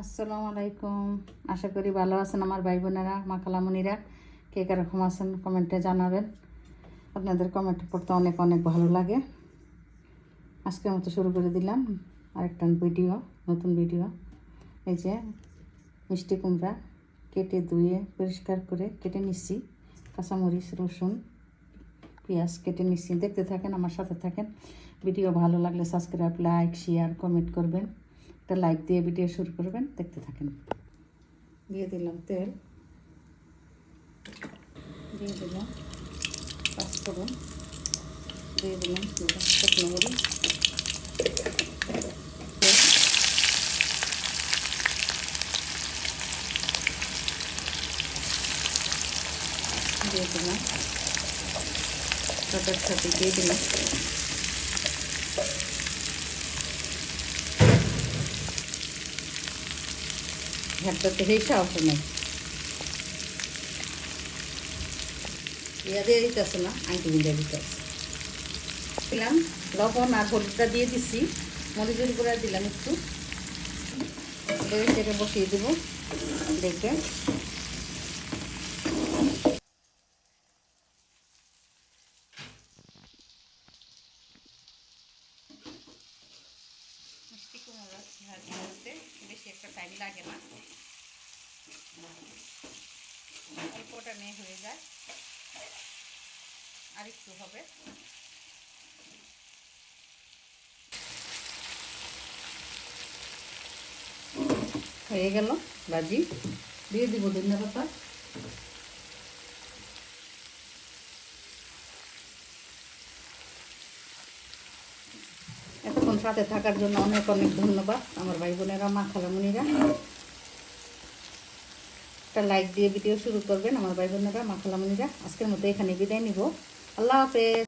আসসালামু আলাইকুম। আশা করি ভালো আছেন আমার ভাই বোনেরা মা খালামুনিরা কে কীরকম আছেন কমেন্টে জানাবেন। আপনাদের কমেন্ট পড়তে অনেক অনেক ভালো লাগে। আজকের মতো শুরু করে দিলাম আরেকটা ভিডিও, নতুন ভিডিও। এই যে মিষ্টি কুমড়া কেটে ধুয়ে পরিষ্কার করে কেটে নিচ্ছি কাঁচামরিচ, রসুন, পেঁয়াজ কেটে নিচ্ছি দেখতে থাকেন, আমার সাথে থাকেন। ভিডিও ভালো লাগলে সাবস্ক্রাইব, লাইক, শেয়ার, কমেন্ট করবেন। একটা লাইক দিয়ে ভিডিও শুরু করবেন, দেখতে থাকেন। দিয়ে দিলাম তেল। দিয়ে দিলাম পাঁচফোড়ন। দিয়ে দিলাম শুকনো দিয়ে দিলাম। ছোটো দিয়ে দিলাম। সেই সাহস নেই ইয়া দিয়ে দিতেছে না, আংটি দিয়ে দিতেছে। দিলাম, লবণ আর হলুদটা দিয়ে দিছি। মরিচের গুঁড়া দিলাম একটু। সেটা বসিয়ে দেবো দেখবে মিষ্টি কুমড়া ভাজতে বেশি একটা টাইম লাগে না। অল্পটা নিয়ে হয়ে যায়। আর একটু হবে। হয়ে গেল ভাজি দিয়ে দিব ধনিয়া পাতা। সাথে থাকার জন্য অনেক অনেক ধন্যবাদ আমার ভাই বোনেরা, মা খালামুনিরা। একটা লাইক দিয়ে ভিডিও শুরু করবেন আমার ভাই বোনেরা, মা খালামুনিরা। আজকের মতো এখানে বিদায় নিব। আল্লাহ হাফেজ।